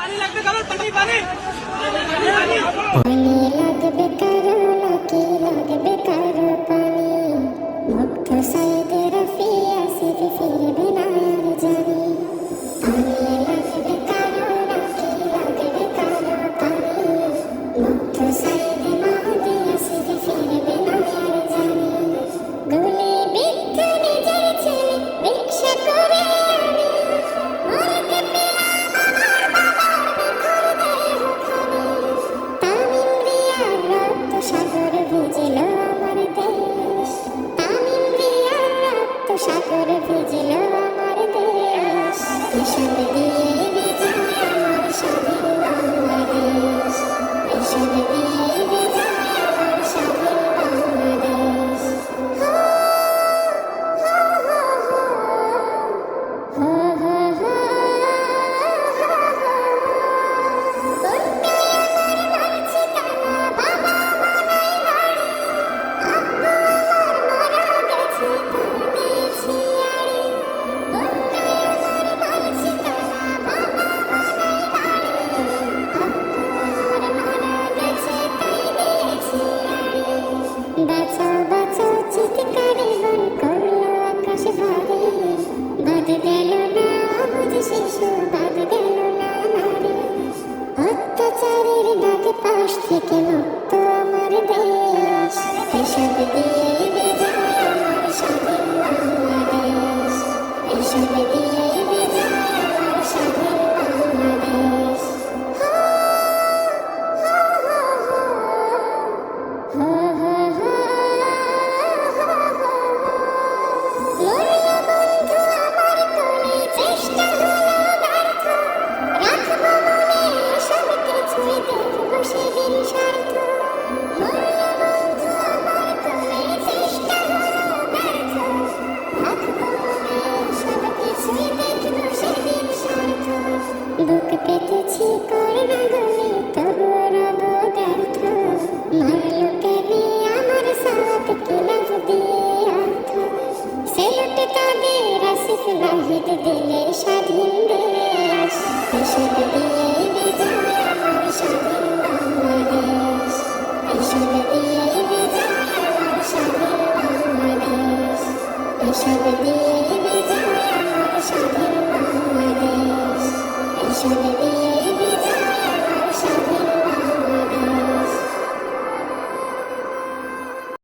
পানি লাগবে কারণ পানি পানি। মুগ্ধ সাইদ রফি আসিফ ফিরবে না। দেশ কিশোর দিয়ে বিজয় বাঁচাও বাঁচাও চিৎকারে মন করল আকাশ ভারী বাদ গেল না অবুঝ শিশু, বাদ গেল না নারী অত্যাচারের দাগ পাশ থেকে মুক্ত আমার দেশ। এসব দিয়ে বুক পেতেছি করোনা গলে তবুও রব ব্যর্থ মারলো কেনে আমার সাথ কিলাভ দিয়ে অর্থ। সেলুট তাদের আসিফ নাহিদ দিলে স্বাধীন দেশ। এসব দিয়ে বিজয়